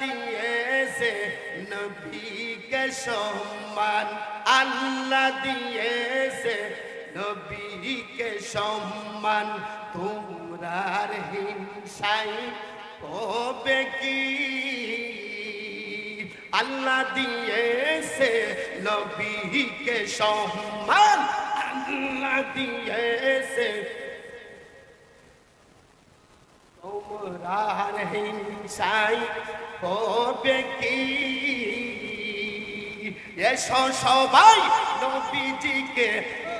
দিয়েছে নবীকে সম্মান। আল্লাহ দিয়েছে নবীকে সম্মান। তোমরার হিংসাই হবে কি? আল্লাহ দিয়েছে নবীকে সম্মান। আল্লাহ দিয়েছে তোমরার হিংসাই হবে কি? এসো সবাই নবীজিকে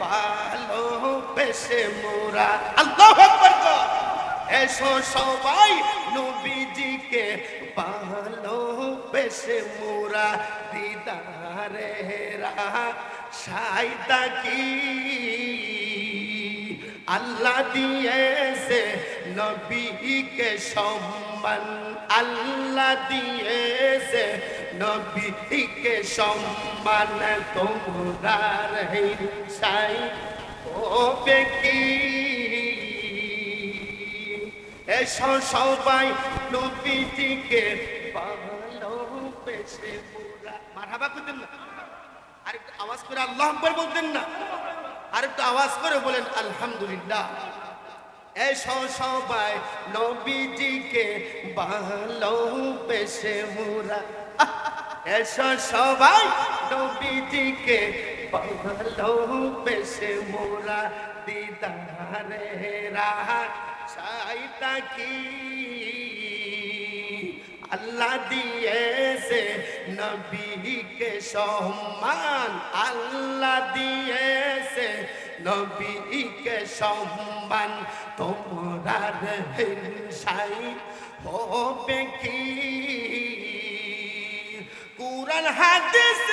ভালোবেসে মোরা। আল্লাহ আকবার। এসো সবাই নবীজিকে ভালোবেসে মোরা। দিদারে রাহা কি আল্লাহ দিয়েছে নবীকে সম্মান। আল্লাহ দিয়েছে নবীকে সম্মান। তোমরার হিংসাই হবে কি? এসো সবাই নবীজিকে ভালোবেসে মোরা মারহাবা না আর একটু আওয়াজ করে আল্লাহ আকবার বলতেন না। আর একটু আওয়াজ করে বলেন, আলহামদুলিল্লাহ। এসো সবাই নবীজিকে ভালোবেসে মোরা। এসো সবাই নবীজিকে ভালোবেসে মোরা। দিদারে রাহা সাইতা কি? আল্লাহ দিয়েছে নবীকে সম্মান। আল্লাহ দিয়েছে নবীকে সম্মান। তোমরার হিংসাই হবে কি? কুরআন হাদিস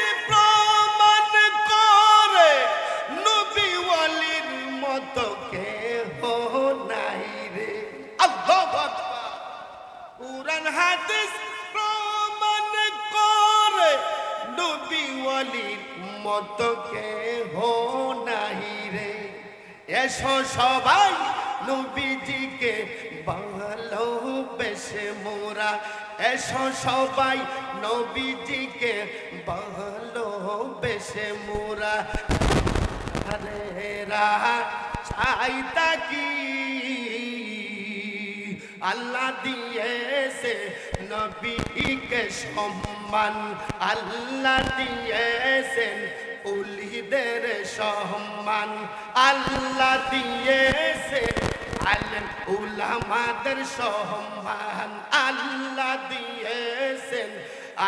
হাদিস প্রমাণ করে নবী ওয়ালির মতো কেহ নাই রে। এসো সবাই নবীজিকে ভালোবেসে মোরা। এসো সবাই নবীজিকে ভালোবেসে মোরা। আরে রাহা চাইতা কি? আল্লাহ দিয়েছে নবীকে সম্মান। আল্লাহ দিয়েছেন উলিদের সম্মান। আল্লাহ দিয়েছে আলেম উলামাদের সম্মান। আল্লাহ দিয়েছেন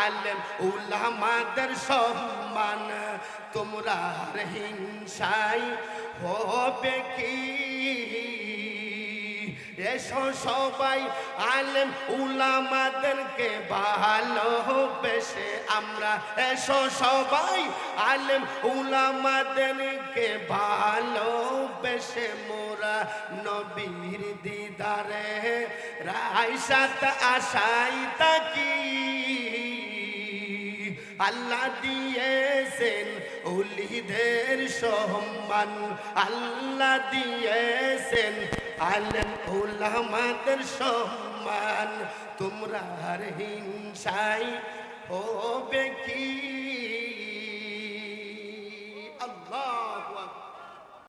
আলেম উলামাদের সম্মান। তোমরা হিংসাই হবে কি? এসো সবাই আলেম উলামাদেরকে ভালোবেসে আমরা। এসো সবাই আলেম উলামাদেরকে ভালোবেসে মোরা নবীর দিদারে। রাইসাত আশাই তাকি আল্লাহ দিয়েছেন উলিদের সম্মান। আল্লাহ দিয়েছেন আলেম উলামাদের সম্মান তোমরা আর হিংসাই হবে কি?